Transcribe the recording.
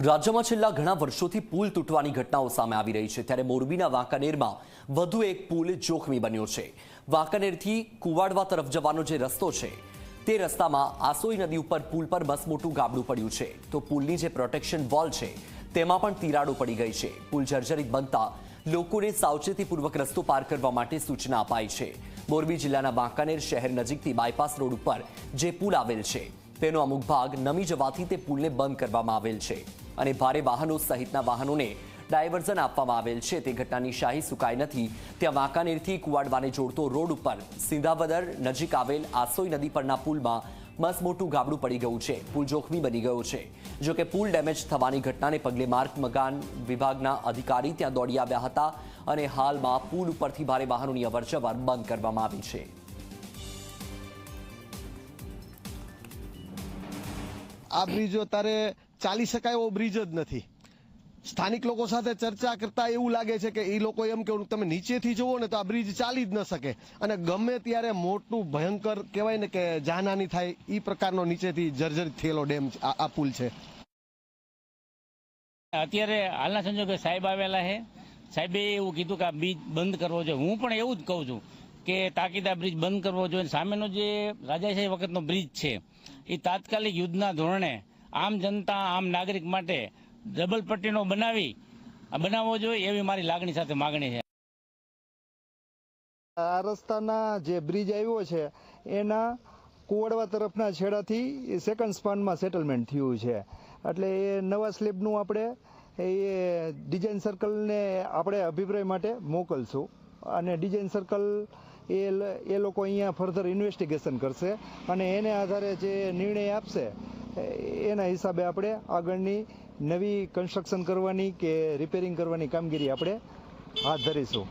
રાજ્યમાં છેલ્લા ઘણા વર્ષોથી પુલ તૂટવાની ઘટનાઓ સામે આવી રહી છે. ત્યારે મોરબીના વાંકાનેરમાં વધુ એક પુલ જોખમી બન્યો છે. વાંકાનેરથી કુવાડવા તરફ જવાનો જે રસ્તો છે, તે રસ્તામાં આસોઈ નદી ઉપર પુલ પર બસ મોટું ગાબડું પડ્યું છે. તો પુલની જે પ્રોટેક્શન વોલ છે, તેમાં પણ તિરાડો પડી ગઈ છે. પુલ જર્જરિત બનતા લોકોને સાવચેતીપૂર્વક રસ્તો પાર કરવા માટે સૂચના અપાઈ છે. મોરબી જિલ્લાના વાંકાનેર શહેર નજીકથી બાયપાસ રોડ ઉપર જે પુલ આવેલ છે તેનો અમુક ભાગ નમી જવાથી તે પુલને બંધ કરવામાં આવેલ છે અને ભારે વાહનો સહિતના વાહનોને ડાયવર્ઝન આપવામાં આવેલ છે. તે ઘટનાની શાહી સુકાઈ નથી. ત્યાં વાંકાનેરથી કુવાડવાને જોડતો રોડ ઉપર સિંધાવદર નજીક આવેલ આસોઈ નદી પરના પુલમાં મસ મોટું ગાબડું પડી ગયું છે. પુલ જોખમી બની ગયો છે. જો કે પુલ ડેમેજ થવાની ઘટનાને પગલે માર્ગ, મકાન વિભાગના અધિકારી ત્યાં દોડી આવ્યા હતા અને હાલમાં પુલ ઉપરથી ભારે વાહનોની અવરજવર બંધ કરવામાં આવી છે. આ બ્રિજ અત્યારે ચાલી શકાય એવો બ્રિજ જ નથી. સ્થાનિક લોકો સાથે ચર્ચા કરતા એવું લાગે છે કે એ લોકો એમ કે તમે નીચેથી જુઓ ને તો આ બ્રિજ ચાલી જ ન શકે. અને ગમે ત્યારે મોટું ભયંકર કહેવાય ને કે જાનહાની થાય એ પ્રકારનો નીચેથી જર્જરિત થયેલો ડેમ છે, આ પુલ છે. અત્યારે હાલના સંજોગે સાહેબ આવેલા છે. સાહેબે એવું કીધું કે આ બ્રિજ બંધ કરવો જોઈએ. હું પણ એવું જ કહું છું. કે તાકીદા બ્રિજ બંધ કરવો જોઈએ. સામેનો જે રાજાશાહી વખતનો બ્રિજ છે, એ તાત્કાલિક યુદ્ધના ધોરણે આમ જનતા, આમ નાગરિક માટે ડબલ પટ્ટીનો બનાવી બનાવવો જોઈએ એવી મારી લાગણી સાથે માગણી છે. આ રસ્તાના જે બ્રિજ આવ્યો છે, એના કુવાડવા તરફના છેડાથી સેકન્ડ સ્પાનમાં સેટલમેન્ટ થયું છે. એટલે એ નવા સ્લેબનું આપણે એ ડિઝાઇન સર્કલને આપણે અભિપ્રાય માટે મોકલશું. અને ડિઝાઇન સર્કલ એ એ લોકો અહીંયા ફર્ધર ઇન્વેસ્ટિગેશન કરશે અને એને આધારે જે નિર્ણય આપશે એના હિસાબે આપણે આગળની નવી કન્સ્ટ્રક્શન કરવાની કે રિપેરિંગ કરવાની કામગીરી આપણે હાથ ધરીશું.